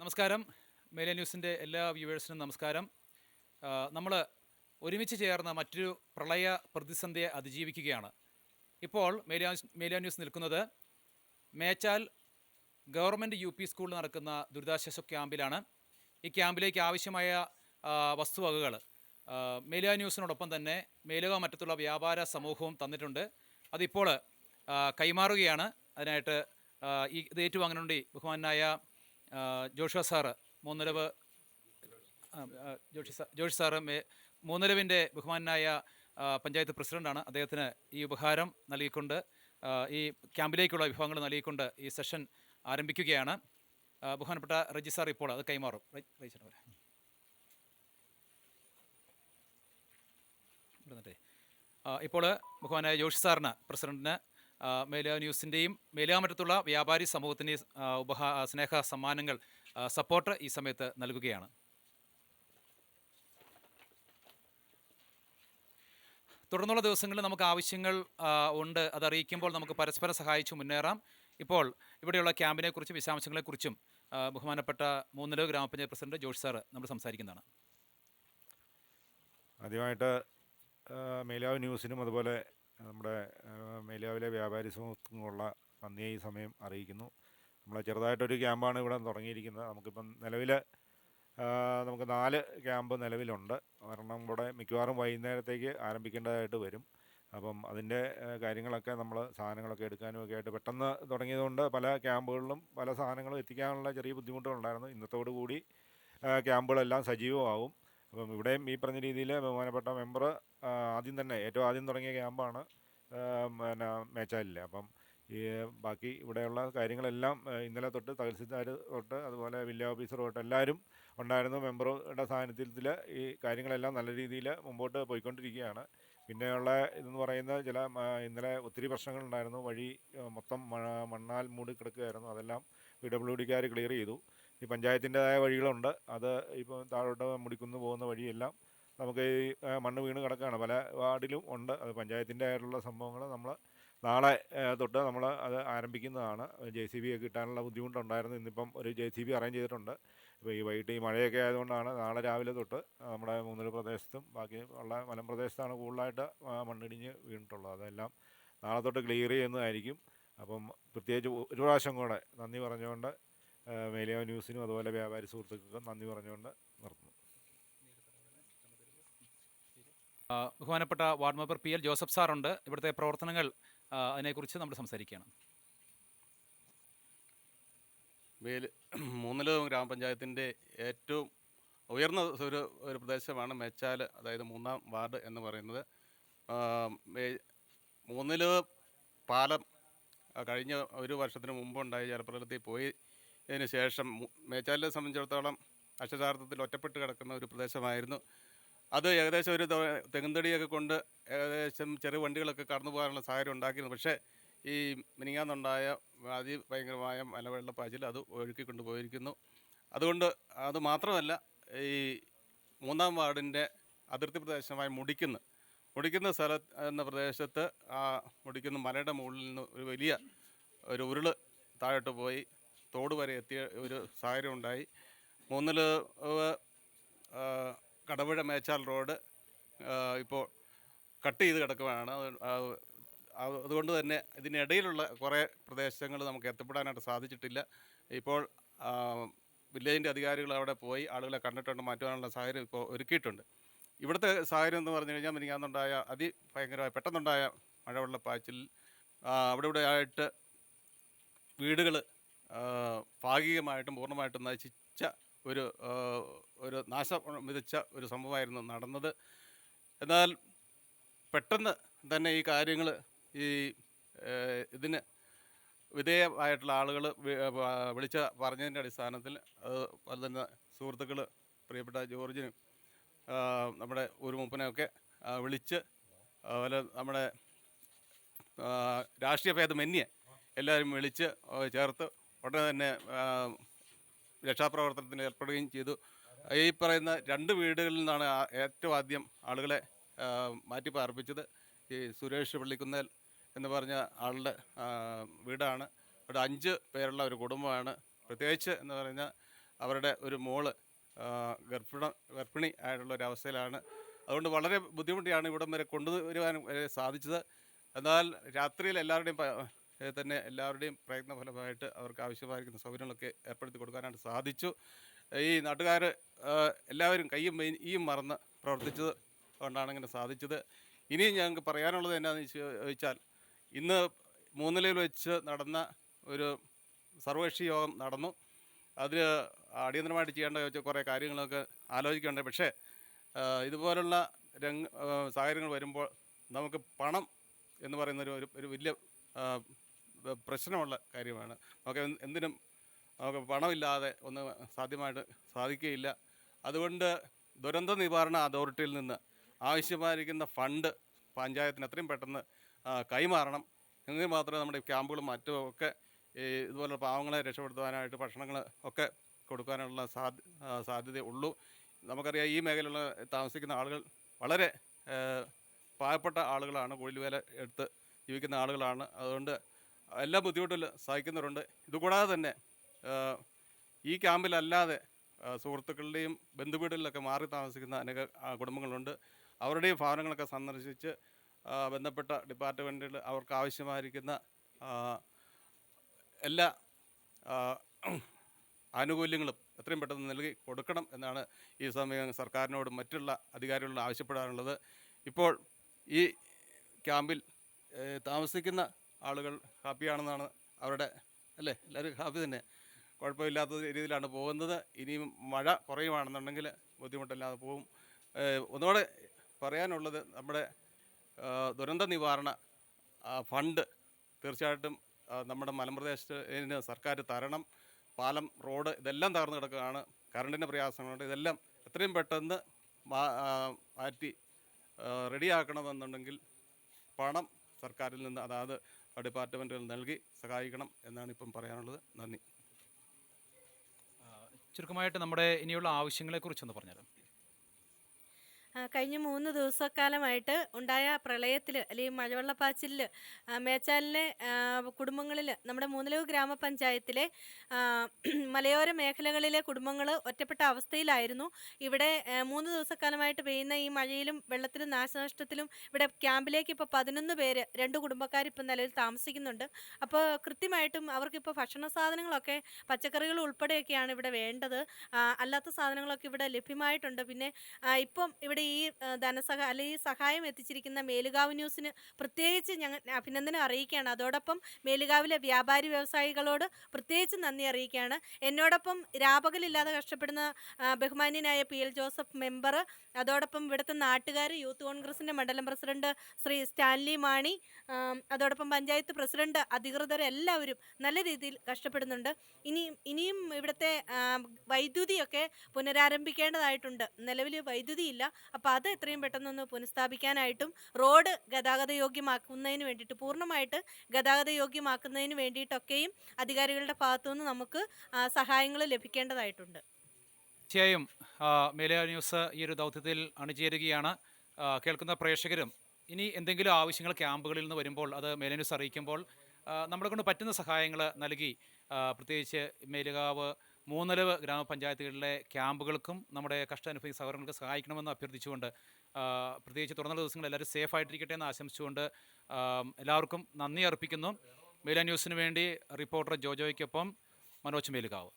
നമസ്കാരം. മേലെ ന്യൂസിന്റെ എല്ലാ വ്യൂവേഴ്സിനും നമസ്കാരം. നമ്മൾ ഒരുമിച്ച് ചേർന്ന മറ്റൊരു പ്രളയ പ്രതിസന്ധിയെ അതിജീവിക്കുകയാണ്. ഇപ്പോൾ മേലിയ മേലിയ ന്യൂസ് നിൽക്കുന്നത് മേച്ചാൽ ഗവൺമെന്റ് യു പി സ്കൂളിൽ നടക്കുന്ന ദുരിതാശ്വാസ ക്യാമ്പിലാണ്. ഈ ക്യാമ്പിലേക്ക് ആവശ്യമായ വസ്തുവകകൾ മേലിയ ന്യൂസിനോടൊപ്പം തന്നെ മേലുക മറ്റത്തുള്ള വ്യാപാര സമൂഹവും തന്നിട്ടുണ്ട്. അതിപ്പോൾ കൈമാറുകയാണ്. അതിനായിട്ട് ഈ ഇത് ഏറ്റുവാങ്ങാനുണ്ടി ബഹുമാനായ Joshua sir Moonnilavu Joshi sir Joshi sir may മൂന്നിലവിന്റെ ബഹുമാനായ പഞ്ചായത്ത് പ്രസിഡന്റാണ് അദ്ദേഹത്തിന് ഈ ഉപഹാരം നൽകിക്കൊണ്ട് ഈ ക്യാമ്പിലേക്കുള്ള വിഭവങ്ങൾ നൽകിക്കൊണ്ട് ഈ സെഷൻ ആരംഭിക്കുകയാണ്. ബഹുമാനപ്പെട്ട റജി സാർ ഇപ്പോൾ അത് കൈമാറും. ഇപ്പോൾ ബഹുമാനായ ജോഷി സാറിന് പ്രസിഡന്റിന് ആ, മേലുക ന്യൂസിന്റെയും മേലാമറ്റത്തുള്ള വ്യാപാരി സമൂഹത്തിന്റെയും ഉപഹ സ്നേഹ സമ്മാനങ്ങൾ സപ്പോർട്ട് ഈ സമയത്ത് നൽകുകയാണ്. തുടർന്നുള്ള ദിവസങ്ങളിൽ നമുക്ക് ആവശ്യങ്ങൾ ഉണ്ട്. അതറിയിക്കുമ്പോൾ നമുക്ക് പരസ്പരം സഹായിച്ചു മുന്നേറാം. ഇപ്പോൾ ഇവിടെയുള്ള ക്യാമ്പിനെക്കുറിച്ചും വിശദാംശങ്ങളെക്കുറിച്ചും ബഹുമാനപ്പെട്ട മൂന്നിലോ ഗ്രാമപഞ്ചായത്ത് പ്രസിഡന്റ് ജോഷ് സാറ് നമ്മൾ സംസാരിക്കുന്നതാണ്. ആദ്യമായിട്ട് മേലാവ് ന്യൂസിനും അതുപോലെ നമ്മുടെ മേലാവിലെ വ്യാപാരി സമൂഹത്തിനുള്ള നന്ദിയെ ഈ സമയം അറിയിക്കുന്നു. നമ്മൾ ചെറുതായിട്ടൊരു ക്യാമ്പാണ് ഇവിടെ തുടങ്ങിയിരിക്കുന്നത്. നമുക്കിപ്പം നിലവിൽ നമുക്ക് നാല് ക്യാമ്പ് നിലവിലുണ്ട്. ഒരെണ്ണം ഇവിടെ മിക്കവാറും വൈകുന്നേരത്തേക്ക് ആരംഭിക്കേണ്ടതായിട്ട് വരും. അപ്പം അതിന്റെ കാര്യങ്ങളൊക്കെ നമ്മൾ സാധനങ്ങളൊക്കെ എടുക്കാനും ഒക്കെ ആയിട്ട് പെട്ടെന്ന് തുടങ്ങിയതുകൊണ്ട് പല ക്യാമ്പുകളിലും പല സാധനങ്ങളും എത്തിക്കാനുള്ള ചെറിയ ബുദ്ധിമുട്ടുകളുണ്ടായിരുന്നു. ഇന്നത്തോടു കൂടി ക്യാമ്പുകളെല്ലാം സജീവമാവും. അപ്പം ഇവിടെയും ഈ പറഞ്ഞ രീതിയിൽ ബഹുമാനപ്പെട്ട മെമ്പർ ആദ്യം തന്നെ ഏറ്റവും ആദ്യം തുടങ്ങിയ ക്യാമ്പാണ് പിന്നെ മേച്ചാലിൽ. അപ്പം ഈ ബാക്കി ഇവിടെയുള്ള കാര്യങ്ങളെല്ലാം ഇന്നലെ തൊട്ട് തഹസിൽദാർ തൊട്ട് അതുപോലെ വില്ല ഓഫീസർ തൊട്ട് എല്ലാവരും ഉണ്ടായിരുന്നു. മെമ്പറുടെ സാന്നിധ്യത്തിൽ ഈ കാര്യങ്ങളെല്ലാം നല്ല രീതിയിൽ മുമ്പോട്ട് പോയിക്കൊണ്ടിരിക്കുകയാണ്. പിന്നെയുള്ള ഇതെന്ന് പറയുന്ന ചില ഇന്നലെ ഒത്തിരി പ്രശ്നങ്ങളുണ്ടായിരുന്നു വഴി മൊത്തം മണ്ണാൽ മൂടി കിടക്കുകയായിരുന്നു. അതെല്ലാം പി ഡബ്ല്യു ഡിക്കാർ ക്ലിയർ ചെയ്തു. ഈ പഞ്ചായത്തിന്റെതായ വഴികളുണ്ട്. അത് ഇപ്പോൾ താഴോട്ട് മുടിക്കുന്നു പോകുന്ന വഴിയെല്ലാം നമുക്ക് ഈ മണ്ണ് വീണ് കിടക്കുകയാണ് പല വാർഡിലും ഉണ്ട്. അത് പഞ്ചായത്തിന്റെ ആയിട്ടുള്ള സംഭവങ്ങൾ നമ്മൾ നാളെ തൊട്ട് നമ്മൾ അത് ആരംഭിക്കുന്നതാണ്. ജെ സി ബി ഒക്കെ കിട്ടാനുള്ള ബുദ്ധിമുട്ടുണ്ടായിരുന്നു. ഇന്നിപ്പം ഒരു ജെ സി ബി അറേഞ്ച് ചെയ്തിട്ടുണ്ട്. ഇപ്പോൾ ഈ വൈകിട്ട് ഈ മഴയൊക്കെ ആയതുകൊണ്ടാണ് നാളെ രാവിലെ തൊട്ട് നമ്മുടെ മൂന്നര പ്രദേശത്തും ബാക്കി ഉള്ള മലമ്പ്രദേശത്താണ് കൂടുതലായിട്ട് മണ്ണിടിഞ്ഞ് വീണിട്ടുള്ളത്. അതെല്ലാം നാളെ തൊട്ട് ക്ലിയർ ചെയ്യുന്നതായിരിക്കും. അപ്പം പ്രത്യേകിച്ച് ഒരു പ്രാവശ്യം കൂടെ നന്ദി പറഞ്ഞുകൊണ്ട് മേലിയ ന്യൂസിനും അതുപോലെ വ്യാപാരി സുഹൃത്തുക്കൾക്കും നന്ദി പറഞ്ഞുകൊണ്ട് നിർത്തുന്നു. ബഹുമാനപ്പെട്ട ward member P L Joseph സാറുണ്ട്. ഇവിടുത്തെ പ്രവർത്തനങ്ങൾ അതിനെക്കുറിച്ച് നമ്മൾ സംസാരിക്കുകയാണ്. മേൽ മൂന്നല ഗ്രാമപഞ്ചായത്തിന്റെ ഏറ്റവും ഉയർന്ന ഒരു ഒരു പ്രദേശമാണ് മേച്ചാൽ അതായത് മൂന്നാം വാർഡ് എന്ന് പറയുന്നത്. മൂന്നിൽ പാലം കഴിഞ്ഞ ഒരു വർഷത്തിന് മുമ്പുണ്ടായ ജലപ്രകൃതി പോയി ഇതിന് ശേഷം മേച്ചാലിനെ സംബന്ധിച്ചിടത്തോളം അക്ഷരാർത്ഥത്തിൽ ഒറ്റപ്പെട്ട് കിടക്കുന്ന ഒരു പ്രദേശമായിരുന്നു. അത് ഏകദേശം ഒരു തെങ്ങുന്തടിയൊക്കെ കൊണ്ട് ഏകദേശം ചെറിയ വണ്ടികളൊക്കെ കടന്നു പോകാനുള്ള സാഹചര്യം ഉണ്ടാക്കിയിരുന്നു. പക്ഷേ ഈ മിനിങ്ങാന്നുണ്ടായ അതിഭയങ്കരമായ മലവെള്ളപ്പാച്ചിൽ അത് ഒഴുക്കി കൊണ്ടുപോയിരിക്കുന്നു. അതുകൊണ്ട് അത് മാത്രമല്ല ഈ മൂന്നാം വാർഡിന്റെ അതിർത്തി പ്രദേശമായി മുടിക്കുന്ന. മുടിക്കുന്ന സ്ഥല എന്ന പ്രദേശത്ത് ആ മുടിക്കുന്ന മലയുടെ മുകളിൽ നിന്ന് ഒരു വലിയ ഒരു ഉരുൾ താഴോട്ട് പോയി. തോട് വരെ എത്തിയ ഒരു സാഹചര്യം ഉണ്ടായി. മൂന്നിൽ കടപുഴ മേച്ചാൽ റോഡ് ഇപ്പോൾ കട്ട് ചെയ്ത് കിടക്കുകയാണ് അതുകൊണ്ട് തന്നെ ഇതിനിടയിലുള്ള കുറേ പ്രദേശങ്ങൾ നമുക്ക് എത്തപ്പെടാനായിട്ട് സാധിച്ചിട്ടില്ല. ഇപ്പോൾ വില്ലേജിന്റെ അധികാരികൾ അവിടെ പോയി ആളുകളെ കണ്ടിട്ടുണ്ട് മാറ്റുവാനുള്ള സാഹചര്യം ഇപ്പോൾ ഒരുക്കിയിട്ടുണ്ട്. ഇവിടുത്തെ സാഹചര്യം എന്ന് പറഞ്ഞു കഴിഞ്ഞാൽ മിനിങ്ങാന്നുണ്ടായ അതിഭയങ്കരമായ പെട്ടെന്നുണ്ടായ മഴവെള്ളപ്പാച്ചിൽ പാച്ചിൽ അവിടെ ഇവിടെ ആയിട്ട് വീടുകൾ ഭാഗികമായിട്ടും പൂർണമായിട്ടും നശിച്ച ഒരു ഒരു നാശം വിതച്ച ഒരു സംഭവമായിരുന്നു നടന്നത്. എന്നാൽ പെട്ടെന്ന് തന്നെ ഈ കാര്യങ്ങൾ ഈ ഇതിന് വിധേയമായിട്ടുള്ള ആളുകൾ വിളിച്ച പറഞ്ഞതിന്റെ അടിസ്ഥാനത്തിൽ അത് അതുപോലെ തന്നെ സുഹൃത്തുക്കൾ പ്രിയപ്പെട്ട ജോർജിനും നമ്മുടെ ഒരു മൂപ്പനെയൊക്കെ വിളിച്ച് അതുപോലെ നമ്മുടെ രാഷ്ട്രീയ ഭേദമന്യേ എല്ലാവരും വിളിച്ച് ചേർത്ത് ഉടനെ തന്നെ രക്ഷാപ്രവർത്തനത്തിന് ഏർപ്പെടുകയും ചെയ്തു. ഈ പറയുന്ന രണ്ട് വീടുകളിൽ നിന്നാണ് ഏറ്റവും ആദ്യം ആളുകളെ മാറ്റി പാർപ്പിച്ചത് ഈ സുരേഷ് പള്ളിക്കുന്നേൽ എന്ന് പറഞ്ഞ ആളുടെ വീടാണ്. ഒരു അഞ്ച് പേരുള്ള ഒരു കുടുംബമാണ്. പ്രത്യേകിച്ച് എന്ന് പറഞ്ഞാൽ അവരുടെ ഒരു മോൾ ഗർഭിണ ഗർഭിണി ആയിട്ടുള്ള ഒരു അവസ്ഥയിലാണ്. അതുകൊണ്ട് വളരെ ബുദ്ധിമുട്ടിയാണ് ഇവിടം വരെ കൊണ്ടുവരുവാൻ വരെ സാധിച്ചത്. എന്നാൽ രാത്രിയിൽ എല്ലാവരുടെയും തന്നെ എല്ലാവരുടെയും പ്രയത്ന ഫലമായിട്ട് അവർക്ക് ആവശ്യമായിരിക്കുന്ന സൗകര്യങ്ങളൊക്കെ ഏർപ്പെടുത്തി കൊടുക്കാനായിട്ട് സാധിച്ചു. ഈ നാട്ടുകാർ എല്ലാവരും കയ്യും ഈയും മറന്ന് പ്രവർത്തിച്ചത് കൊണ്ടാണ് ഇങ്ങനെ സാധിച്ചത്. ഇനിയും ഞങ്ങൾക്ക് പറയാനുള്ളത് എന്നാന്ന് ചോദിച്ചാൽ ഇന്ന് മൂന്നിലയിൽ വെച്ച് നടന്ന ഒരു സർവകക്ഷി യോഗം നടന്നു. അതിൽ അടിയന്തരമായിട്ട് ചെയ്യേണ്ട കുറേ കാര്യങ്ങളൊക്കെ ആലോചിക്കേണ്ടത് പക്ഷേ ഇതുപോലുള്ള രംഗ സാഹചര്യങ്ങൾ വരുമ്പോൾ നമുക്ക് പണം എന്ന് പറയുന്ന ഒരു വലിയ പ്രശ്നമുള്ള കാര്യമാണ്. നമുക്ക് എന്ത് എന്തിനും നമുക്ക് പണമില്ലാതെ ഒന്ന് സാധ്യമായിട്ട് സാധിക്കുകയില്ല. അതുകൊണ്ട് ദുരന്ത നിവാരണ അതോറിറ്റിയിൽ നിന്ന് ആവശ്യമായിരിക്കുന്ന ഫണ്ട് പഞ്ചായത്തിന് എത്രയും പെട്ടെന്ന് കൈമാറണം. എങ്കിൽ മാത്രമേ നമ്മുടെ ക്യാമ്പുകളും മറ്റും ഒക്കെ ഈ ഇതുപോലെ പാവങ്ങളെ രക്ഷപ്പെടുത്താനായിട്ട് ഭക്ഷണങ്ങൾ ഒക്കെ കൊടുക്കാനുള്ള സാധ്യ സാധ്യത ഉള്ളൂ. നമുക്കറിയാം ഈ മേഖലയിലുള്ള താമസിക്കുന്ന ആളുകൾ വളരെ പാവപ്പെട്ട ആളുകളാണ്. കുഴിൽവേല എടുത്ത് ജീവിക്കുന്ന ആളുകളാണ്. അതുകൊണ്ട് എല്ലാ ബുദ്ധിമുട്ടിൽ സഹിക്കുന്നവരുണ്ട്. ഇതുകൂടാതെ തന്നെ ഈ ക്യാമ്പിലല്ലാതെ സുഹൃത്തുക്കളുടെയും ബന്ധുവീടുകളിലൊക്കെ മാറി താമസിക്കുന്ന അനേക കുടുംബങ്ങളുണ്ട്. അവരുടെയും ഭവനങ്ങളൊക്കെ സന്ദർശിച്ച് ബന്ധപ്പെട്ട ഡിപ്പാർട്ട്മെന്റുകൾ അവർക്ക് ആവശ്യമായിരിക്കുന്ന എല്ലാ ആനുകൂല്യങ്ങളും എത്രയും പെട്ടെന്ന് നൽകി കൊടുക്കണം എന്നാണ് ഈ സമയം സർക്കാരിനോടും മറ്റുള്ള അധികാരികളോടും ആവശ്യപ്പെടാനുള്ളത് ഇപ്പോൾ ഈ ക്യാമ്പിൽ താമസിക്കുന്ന ആളുകൾ ഹാപ്പിയാണെന്നാണ് അവരുടെ അല്ലേ? എല്ലാവരും ഹാപ്പി തന്നെ. കുഴപ്പമില്ലാത്ത രീതിയിലാണ് പോകുന്നത്. ഇനിയും മഴ കുറയുവാണെന്നുണ്ടെങ്കിൽ ബുദ്ധിമുട്ടില്ലാതെ പോകും. ഒന്നുകൂടെ പറയാനുള്ളത് നമ്മുടെ ദുരന്ത നിവാരണ ഫണ്ട് തീർച്ചയായിട്ടും നമ്മുടെ മലമ്പ്രദേശത്തിന് സർക്കാർ തരണം. പാലം റോഡ് ഇതെല്ലാം തകർന്നു കിടക്കുകയാണ്. കറണ്ടിന്റെ പ്രയാസങ്ങളുണ്ട്. ഇതെല്ലാം എത്രയും പെട്ടെന്ന് മാറ്റി റെഡിയാക്കണമെന്നുണ്ടെങ്കിൽ പണം സർക്കാരിൽ നിന്ന് അതായത് ഡിപ്പാർട്ട്മെന്റുകൾ നൽകി സഹായിക്കണം എന്നാണ് ഇപ്പം പറയാനുള്ളത്. നന്ദി. ചുരുക്കമായിട്ട് നമ്മുടെ ഇനിയുള്ള ആവശ്യങ്ങളെക്കുറിച്ചൊന്ന് പറഞ്ഞുതരാം. കഴിഞ്ഞ മൂന്ന് ദിവസക്കാലമായിട്ട് ഉണ്ടായ പ്രളയത്തിൽ അല്ലെങ്കിൽ മഴവെള്ളപ്പാച്ചിലിൽ മേച്ചാലിലെ കുടുംബങ്ങളിൽ നമ്മുടെ മൂന്നിലവ് ഗ്രാമപഞ്ചായത്തിലെ മലയോര മേഖലകളിലെ കുടുംബങ്ങൾ ഒറ്റപ്പെട്ട അവസ്ഥയിലായിരുന്നു. ഇവിടെ മൂന്ന് ദിവസക്കാലമായിട്ട് പെയ്യുന്ന ഈ മഴയിലും വെള്ളത്തിലും നാശനഷ്ടത്തിലും ഇവിടെ ക്യാമ്പിലേക്ക് ഇപ്പോൾ പതിനൊന്ന് പേര് രണ്ട് കുടുംബക്കാർ ഇപ്പം നിലവിൽ താമസിക്കുന്നുണ്ട്. അപ്പോൾ കൃത്യമായിട്ടും അവർക്കിപ്പോൾ ഭക്ഷണ സാധനങ്ങളൊക്കെ പച്ചക്കറികൾ ഉൾപ്പെടെയൊക്കെയാണ് ഇവിടെ വേണ്ടത്. അല്ലാത്ത സാധനങ്ങളൊക്കെ ഇവിടെ ലഭ്യമായിട്ടുണ്ട്. പിന്നെ ഇപ്പം ഇവിടെ ഈ ധനസഹ അല്ലെ ഈ സഹായം എത്തിച്ചിരിക്കുന്ന മേലുകാവ് ന്യൂസിന് പ്രത്യേകിച്ച് ഞങ്ങൾ അഭിനന്ദനം അറിയിക്കുകയാണ്. അതോടൊപ്പം മേലുകാവിലെ വ്യാപാരി വ്യവസായികളോട് പ്രത്യേകിച്ച് നന്ദി അറിയിക്കുകയാണ്. എന്നോടൊപ്പം രാപകലില്ലാതെ കഷ്ടപ്പെടുന്ന ബഹുമാന്യനായ പി. എൽ. ജോസഫ് മെമ്പർ അതോടൊപ്പം ഇവിടുത്തെ നാട്ടുകാർ യൂത്ത് കോൺഗ്രസിന്റെ മണ്ഡലം പ്രസിഡന്റ് ശ്രീ സ്റ്റാൻലി മാണി അതോടൊപ്പം പഞ്ചായത്ത് പ്രസിഡന്റ് അധികൃതർ എല്ലാവരും നല്ല രീതിയിൽ കഷ്ടപ്പെടുന്നുണ്ട്. ഇനി ഇനിയും ഇവിടുത്തെ വൈദ്യുതിയൊക്കെ പുനരാരംഭിക്കേണ്ടതായിട്ടുണ്ട്. നിലവിൽ വൈദ്യുതി ഇല്ല അപ്പോൾ അത് എത്രയും പെട്ടെന്നൊന്ന് പുനഃസ്ഥാപിക്കാനായിട്ടും റോഡ് ഗതാഗത യോഗ്യമാക്കുന്നതിന് വേണ്ടിയിട്ട് പൂർണമായിട്ട് ഗതാഗത യോഗ്യമാക്കുന്നതിന് വേണ്ടിയിട്ടൊക്കെയും അധികാരികളുടെ ഭാഗത്തുനിന്ന് നമുക്ക് സഹായങ്ങൾ ലഭിക്കേണ്ടതായിട്ടുണ്ട്. തീർച്ചയായും മേലയാ ന്യൂസ് ഈ ഒരു ദൗത്യത്തിൽ അണിചേരുകയാണ്. കേൾക്കുന്ന പ്രേക്ഷകരും ഇനി എന്തെങ്കിലും ആവശ്യങ്ങൾ ക്യാമ്പുകളിൽ നിന്ന് വരുമ്പോൾ അത് മേലയ ന്യൂസ് അറിയിക്കുമ്പോൾ നമ്മളെ കൊണ്ട് പറ്റുന്ന സഹായങ്ങൾ നൽകി പ്രത്യേകിച്ച് മേലുകാവ് മൂന്നലവ് ഗ്രാമപഞ്ചായത്തുകളിലെ ക്യാമ്പുകൾക്കും നമ്മുടെ കഷ്ട അനുഭവിക്കുന്ന സഹോദരങ്ങൾക്ക് സഹായിക്കണമെന്ന് അഭ്യർത്ഥിച്ചുകൊണ്ട് പ്രത്യേകിച്ച് തുറന്ന ദിവസങ്ങൾ എല്ലാവരും സേഫ് ആയിട്ടിരിക്കട്ടെ എന്ന് ആശംസിച്ചുകൊണ്ട് എല്ലാവർക്കും നന്ദി അർപ്പിക്കുന്നു. മേല ന്യൂസിന് വേണ്ടി റിപ്പോർട്ടർ ജോജോയ്ക്കൊപ്പം മനോജ് മേലുകാവ്.